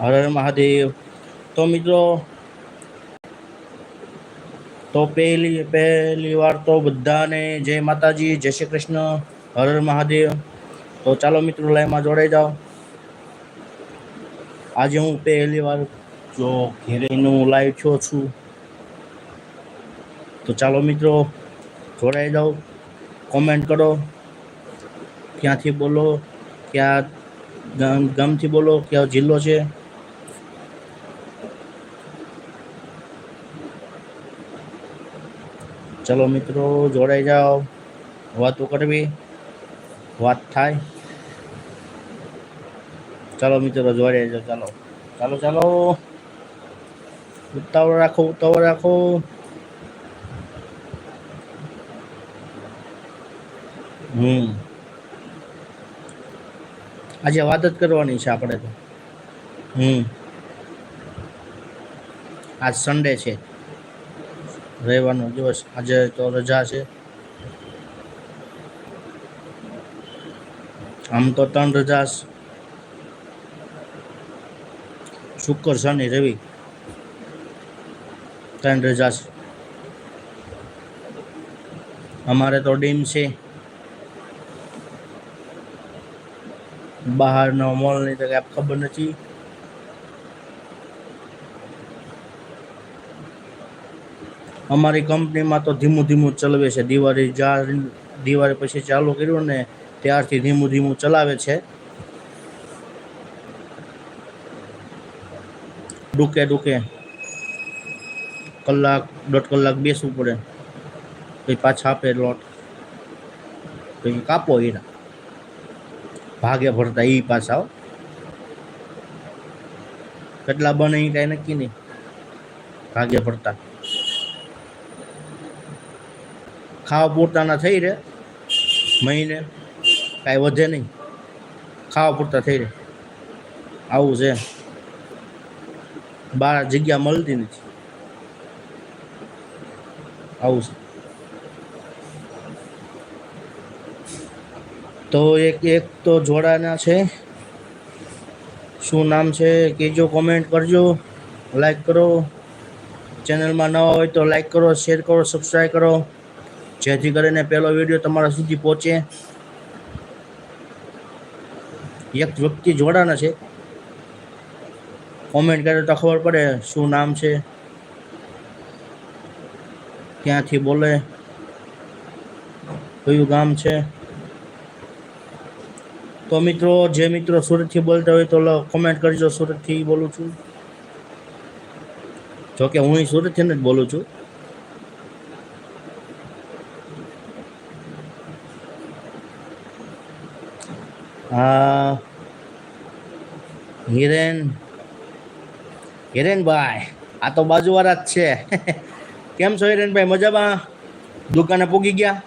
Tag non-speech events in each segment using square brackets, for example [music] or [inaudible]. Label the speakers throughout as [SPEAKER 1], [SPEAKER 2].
[SPEAKER 1] હર મહાદેવ. તો મિત્રો, તો પહેલી પહેલી વાર તો બધાને જય માતાજી, જય શ્રી કૃષ્ણ હર મહાદેવ. તો ચાલો મિત્રો, લાઈવમાં જોડાઈ જાઓ. આજે હું પહેલી વાર જો ઘેરેનું લાઈવ છો છું. તો ચાલો મિત્રો, જોડાઈ જાઓ. કોમેન્ટ કરો. ક્યાંથી બોલો, ક્યાં ગામ, ગામથી બોલો, ક્યાં જિલ્લો છે? ચલો મિત્રો, જોડાઈ જાઓ. વાતો કરવી વાત થાય. ચાલો મિત્રો, જોડાઈ જાઓ. ચાલો. ચાલો ચાલો. ઉતાવળ રાખો ઉતાવળ રાખો. હમ. આજે વાત જ કરવાની છે આપણે તો. હમ. આજ સન્ડે છે. રવિવારનો દિવસ. આજે તો રજા છે. આમ તો ત્રણ રજા. શુક્ર, શનિ, રવિ. ત્રણ રજા અમારે તો ડીમ છે. બહારનો મોલની તો કાંઈ ખબર નથી. અમારી કંપનીમાં તો ધીમું ધીમું ચલાવે છે. દિવાળી જ્યાં દિવાળી પછી ચાલુ કર્યું ને ત્યારથી ધીમું ધીમું ચલાવે છે. ડૂકે ડૂકે કલાક, દોઢ કલાક બેસવું પડે. પછી પાછા આપે લોટ. પછી કાપો એના ભાગે ભરતા એ પાછા. કેટલા બને એ કાંઈ નક્કી નહીં. ભાગે ભરતા. ખાવા પૂરતાના થઈ રહે, મહિને કાંઈ વધે નહીં. ખાવા પૂરતા થઈ રહે. આવું છે. બાર જગ્યા મળતી નથી. આવું છે. તો એક એક તો જોડાના છે. શું નામ છે કહેજો કોમેન્ટ કરજો. લાઈક કરો. ચેનલમાં નવા હોય તો લાઈક કરો શેર કરો સબસ્ક્રાઈબ કરો. જેથી કરીને પહેલો વીડિયો તમારા સુધી પહોંચે. એક વ્યક્તિ જોડાના છે. કોમેન્ટ કરે તો ખબર પડે શું નામ છે. ક્યાંથી બોલે. કયું ગામ છે. તો મિત્રો, જે મિત્રો સુરતથી બોલતા હોય તો કોમેન્ટ કરજો. સુરતથી બોલું છું. જોકે હું સુરતથી જ બોલું છું. હા હિરેન હિરેનભાઈ આ તો બાજુવાળા જ છે. [laughs] કેમ છો હિરેનભાઈ મજામાં? દુકાને પૂગી ગયા?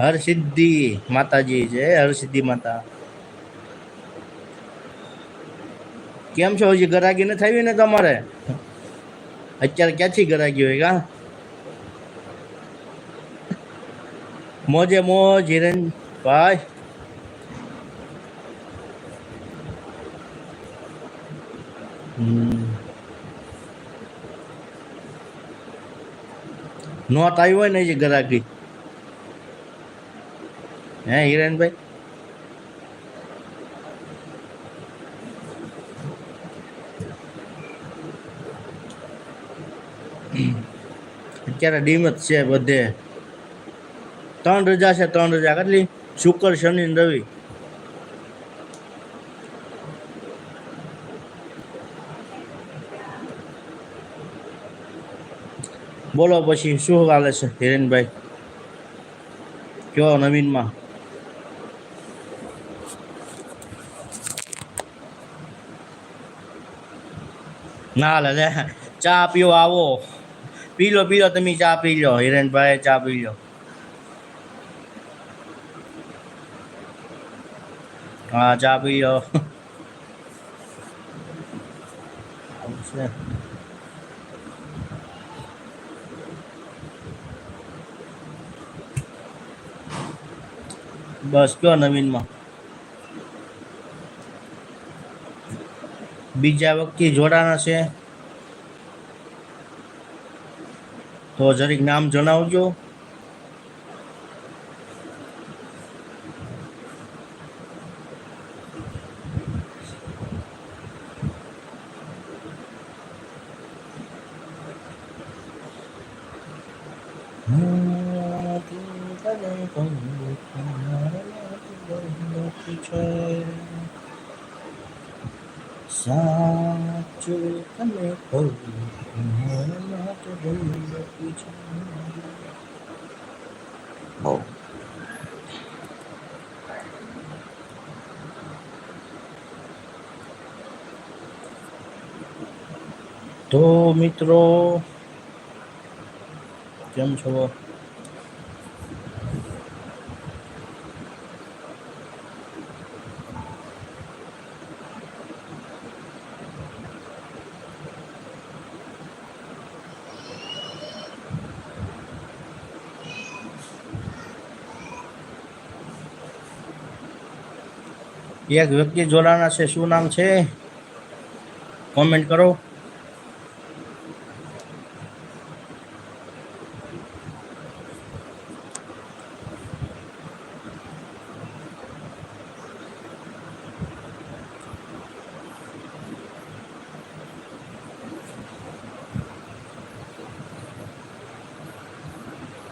[SPEAKER 1] હરસિદ્ધિ માતાજી છે, હરસિદ્ધિ માતા. કેમ છો? હજી ગરાગી ને થઈ ને તમારે? અત્યારે ક્યાંથી ગરાગી હોય કા? મોજે મોજ ભાઈ. નોટ આવી હોય ને જે ગરાગી હે હિરેનભાઈ? અત્યારે ડીમ જ છે બધે. ત્રણ રજા છે, ત્રણ રજા. કેટલી? શુક્ર, શનિ રવિ. બોલો પછી, શું હાલે છે હિરેનભાઈ? કયો નવીનમાં? ના લે. ચા પીવો આવો. પી લો પી લો તમે ચા પી લો હિરેનભાઈ ચા પી લો. હા, ચા પી લો. બસ, કયો નવીનમાં? બીજા વ્યક્તિ જોડાના છે. તો જરીક નામ જણાવજો. તો મિત્રો કેમ છો? એક વ્યક્તિ જોડાના છે શું નામ છે? કોમેન્ટ કરો.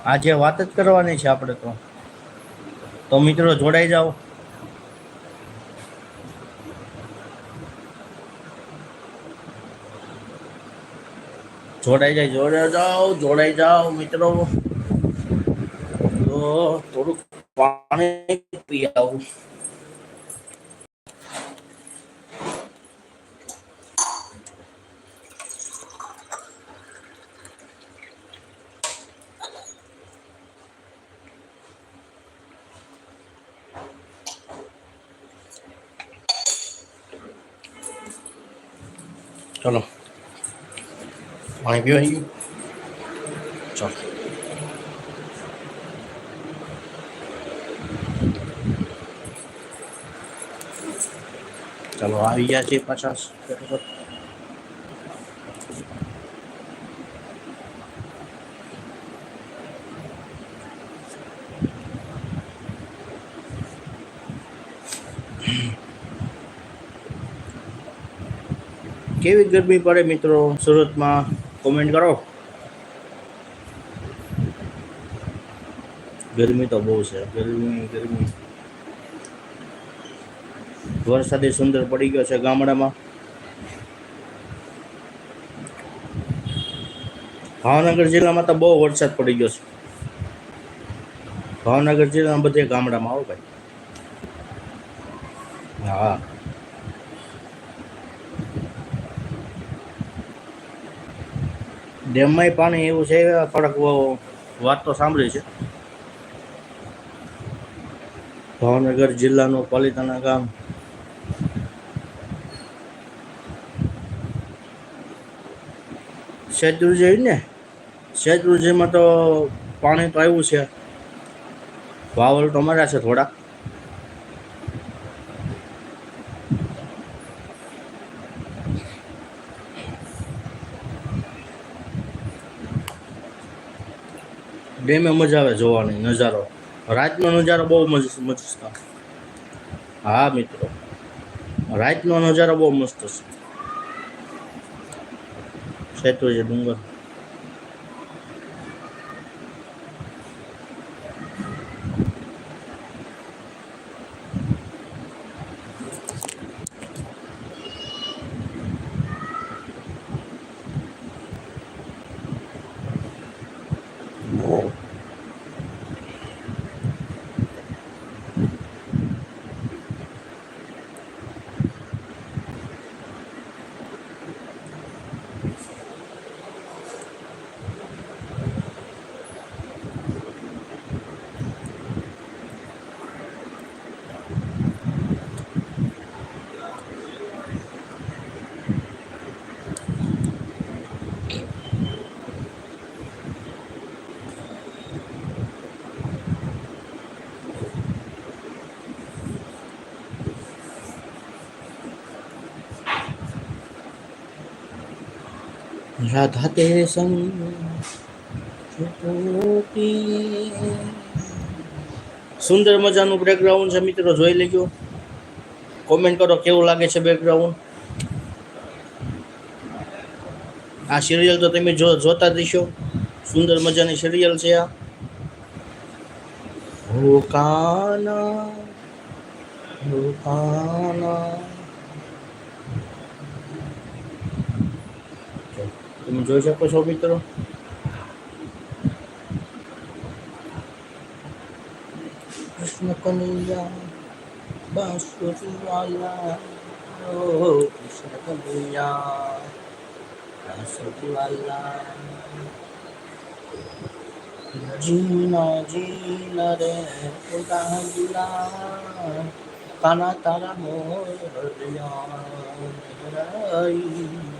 [SPEAKER 1] આજે વાત જ કરવાની છે આપણે તો. તો મિત્રો, જોડાઈ જાઓ. જોડાઈ જાય, જોડાઈ જાઓ જોડાઈ જાઓ, મિત્રો. તો થોડુંક પાણી પી આવું ચલો પાણી પીવાઈ ગયું ચાલો ચાલો આવી ગયા છે પચાસ કેવી ગરમી પડે મિત્રો સુરતમાં કોમેન્ટ કરો. ગરમી તો બહુ છે. ગરમી ગરમી. વરસાદે સુંદર પડી ગયો છે ગામડામાં. ભાવનગર જિલ્લામાં તો બહુ વરસાદ પડી ગયો છે. ભાવનગર જિલ્લામાં બધે ગામડામાં આવો ભાઈ. હા. ડેમમાંય પાણી એવું છે થોડાક વાત તો સાંભળી છે. ભાવનગર જિલ્લાનું પાલિતાણા ગામ. શેત્રુજી ને? શેત્રુજીમાં તો પાણી તો આવ્યું છે. વાવલ તો મર્યા છે થોડાક ડેમે મજા આવે જોવાની, નજારો. રાતનો નજારો બહુ મસ્ત. હા, મિત્રો. રાતનો નજારો બહુ મસ્ત છે. શેત્રુંજય ડુંગર. રાધા તેરે સંગ છૂટોતી. સુંદર મજાનું બેકગ્રાઉન્ડ છે મિત્રો, જોઈ લેજો. કોમેન્ટ કરો, કેવું લાગે છે બેકગ્રાઉન્ડ આ સિરિયલ તો તમે જો, જોતા જશો સુંદર મજાની સિરિયલ છે આ. હો કાના હો કાના તમે જોઈ શકો છો મિત્રો કૃષ્ણ કનૈયા બાંસુરી વાલા ઓ કૃષ્ણ કનૈયા બાંસુરી વાલા જીના જીના રે ઉડા જીલા કાના તારા મોરયા बिग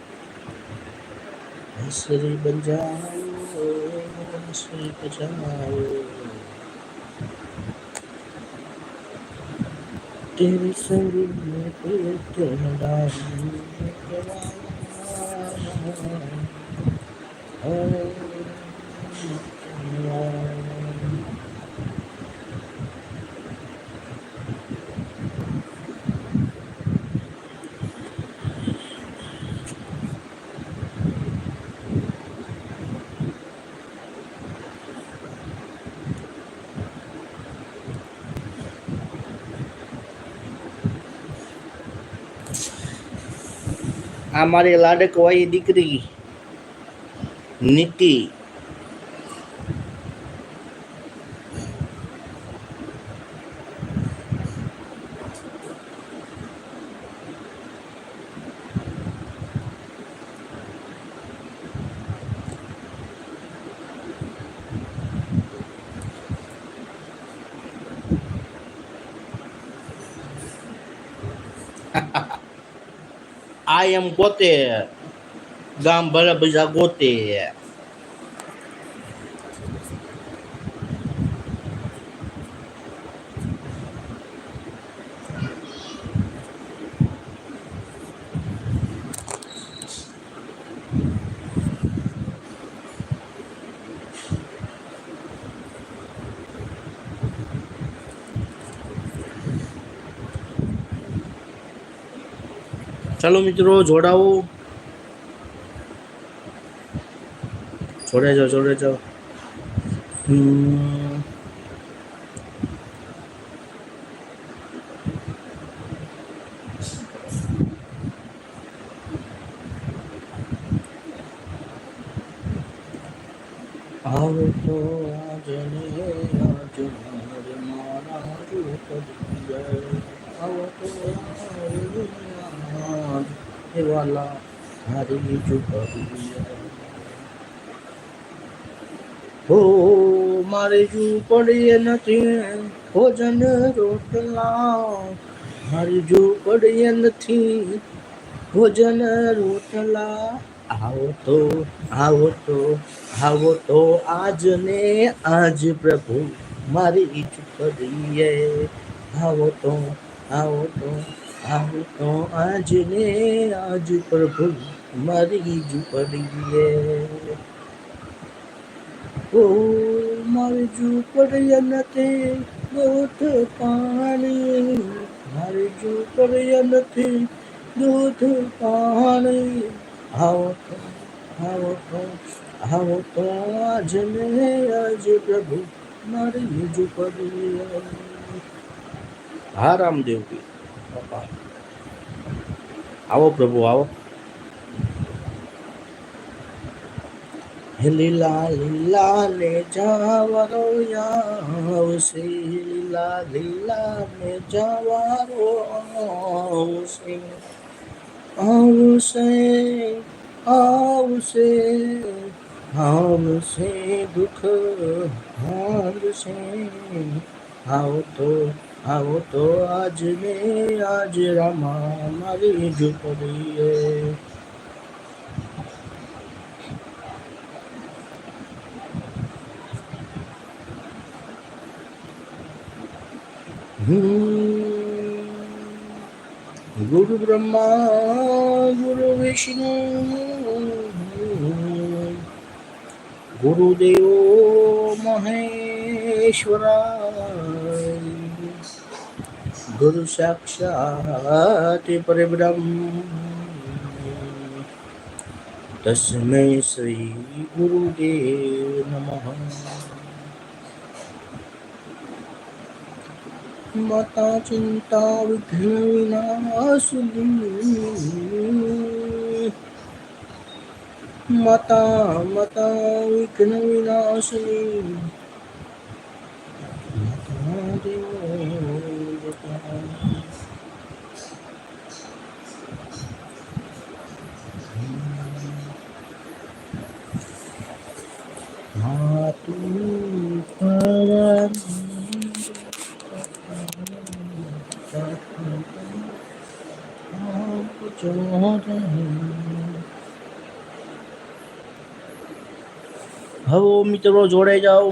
[SPEAKER 1] બંસરી બજાવો બંસરી બજાવો તેરી સરી મે પેટન ડારી કવાના આ મારી લાડકવાઈ દીકરી નીતિ આ ગોતે ગામ ભલે બીજા ગોતે. ચાલો મિત્રો જોડાવો. જોડે જાઓ જોડે જાઓ હમ. આવો તો આજને આજ મારે મારા રૂપ દિયા. આવો તો આજને આજ હે વાલા મારી જુગરિયા. હો મારે ઝૂંપડીએ નથી ભોજન રોટલા મારી ઝૂંપડીએ નથી ભોજન રોટલા આવો તો આવો તો આવો તો આજ ને આજ પ્રભુ મારી ઝૂંપડીએ આવો તો આવો તો આવો તો આજ ને આજ પ્રભુ મારી ઝૂંપડીએ ઓ મારી પડ્યા નથી દૂધ પાણી મારી પડ્યા નથી દૂધ પાણી આવો તો આવો તો આવો તો આજ ને આજ પ્રભુ મારી ઝૂંપડીએ હા રામદેવજી આવો પ્રભુ આવો લીલા લીલા ને જાવરો આવશે લીલા લીલા ને જાવરો આવશે આવશે આવશે આવશે દુઃખ હારશે આવો તો આજ ને આજ રામા મારી ઝૂંપડીએ ગુરુ બ્રહ્મા ગુરુ વિષ્ણુ. ગુરુદેવો મહેશ્વરા ગુરુ સાક્ષાત પરબ્રહ્મ. તસ્મૈ શ્રી ગુરુદેવ નમઃ. માતા ચિંતા વિઘ્ન વિનાશિની માતા માતા વિઘ્ન વિનાશિની માતા દેવો પરમ હવે મિત્રો જોડાઈ જાઓ.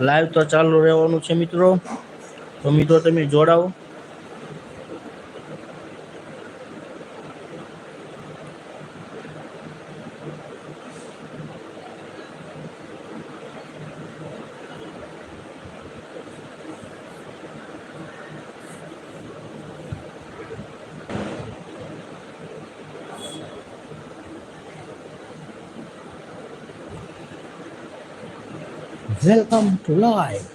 [SPEAKER 1] લાઈવ તો ચાલુ રહેવાનું છે મિત્રો. તો મિત્રો તમે જોડાઓ. વેલકમ ટુ લાઈવ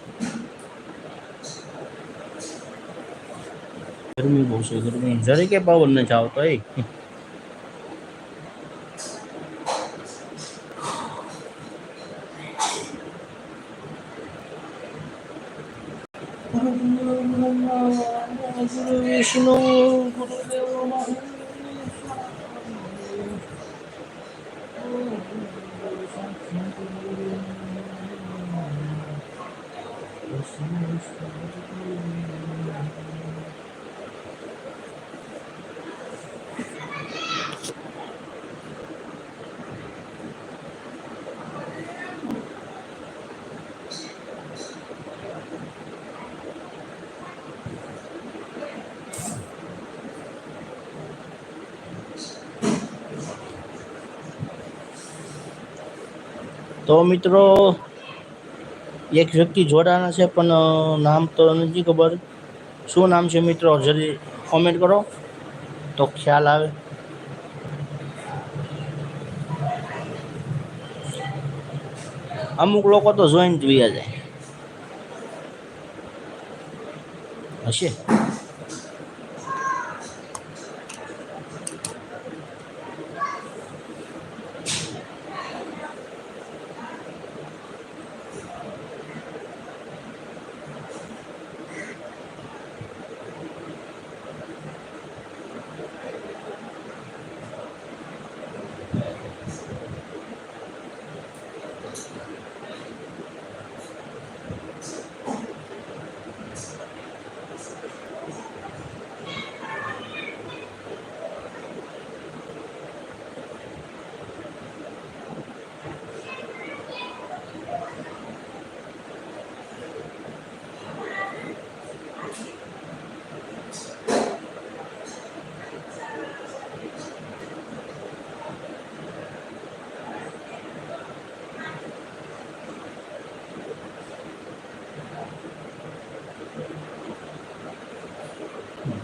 [SPEAKER 1] ગરમી બહુ છે ગરમી જરી કે પવન નથી આવતો એ ગુરુ વિષ્ણુ ગુરુદેવ તો મિત્રો એક વ્યક્તિ જોડાના છે, પણ નામ તો નથી ખબર. શું નામ છે મિત્રો? જલ્દી કોમેન્ટ કરો. તો ખ્યાલ આવે. અમુક લોકો તો જોઈન્ટ થયા જાય. હશે?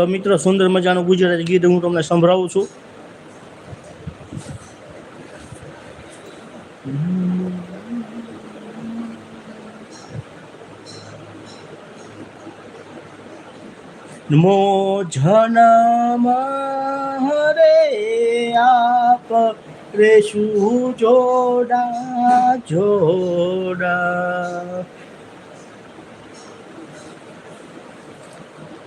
[SPEAKER 1] તો મિત્રો, સુંદર મજાનું ગુજરાતી ગીત હું તમને સંભળાવું છું. મોજન હરે આપ રેશું જોડા જોડા.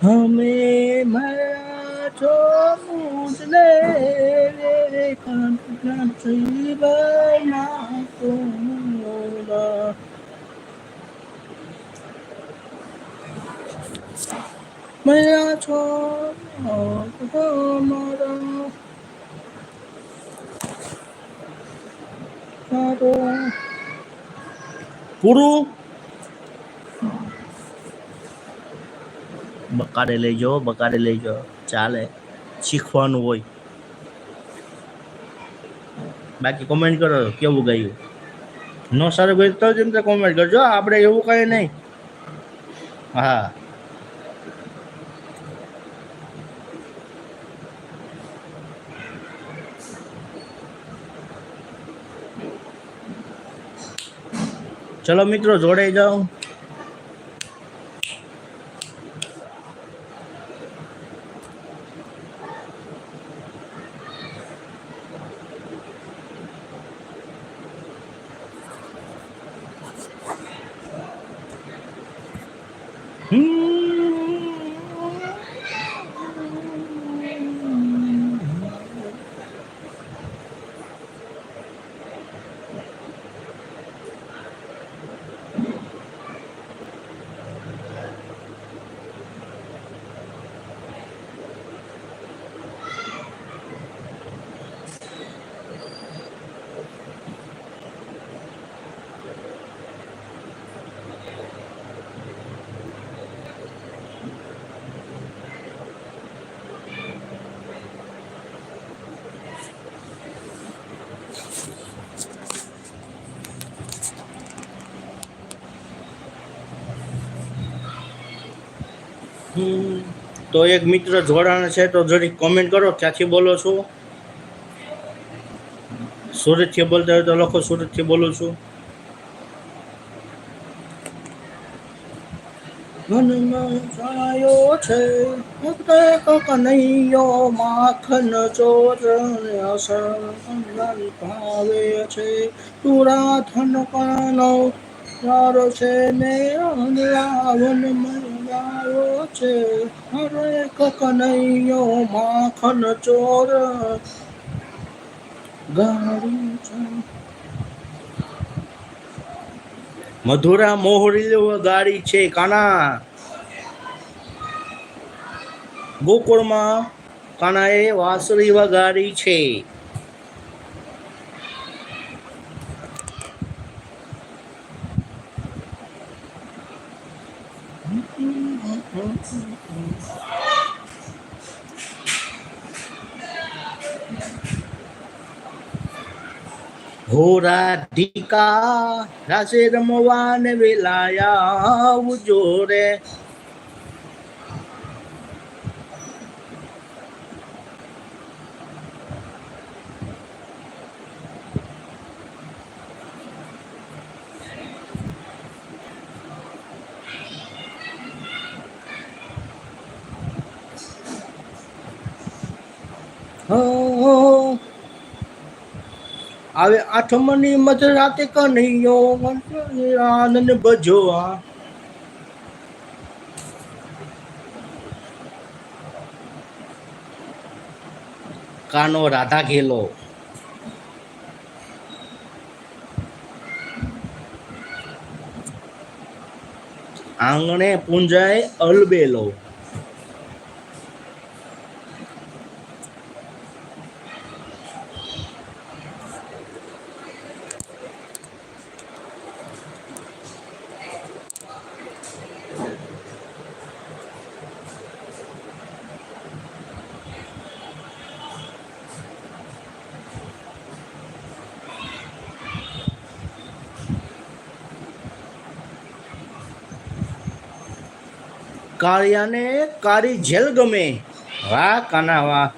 [SPEAKER 1] હમે મારા છો મુજને રે કંઠી બના કોના મેરા છો મારા મારો બકાડે લઈ જાઓ બકાડે લઈ જાઓ. ચાલે. શીખવાનું હોય. બાકી કોમેન્ટ કરો, કેવું ગયું? ન સારું ગયું તો જ એમ કોમેન્ટ કરજો. આપણે એવું કઈ નહીં. હા. ચલો મિત્રો જોડાઈ જાઓ. તો એક મિત્ર જોડાણ છે, તો જરીક કોમેન્ટ કરો, ક્યાંથી બોલો છો? સુરતથી બોલતા હોય તો લખો, સુરતથી બોલું છું. માખન ભાવે છે. તુરા ધન કાનો તારો છે ને રાવણ છે. હરે કનૈયો માખન ચોર. મધુરા મોહરી ગાડી છે કાના. ગોકુળમાં કાનાએ વાસરી વગાડી છે હો રાધિકા રાસે રમવાને વેલાયા આવજો હો આવે આઠમની મધરાતે કનૈયો આનંદ ભજો આ. કાનો રાધા ઘેલો આંગણે પૂંજાય અલબેલો. કાળિયાને કાળી જેલ ગમે. વાહ કાના વાહ.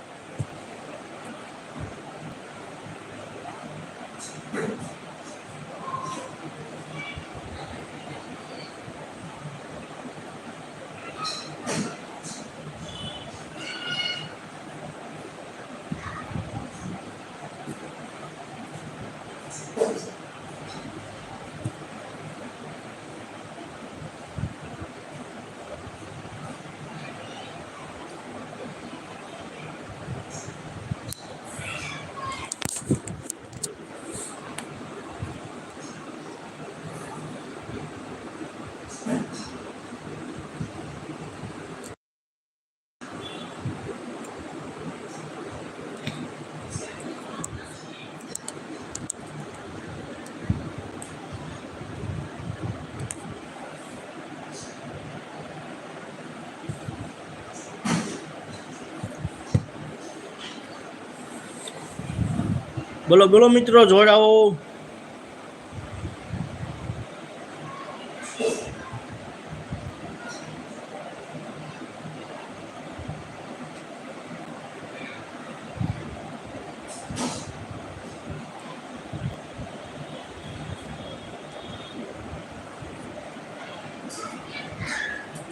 [SPEAKER 1] બોલો બોલો મિત્રો જોડાવો.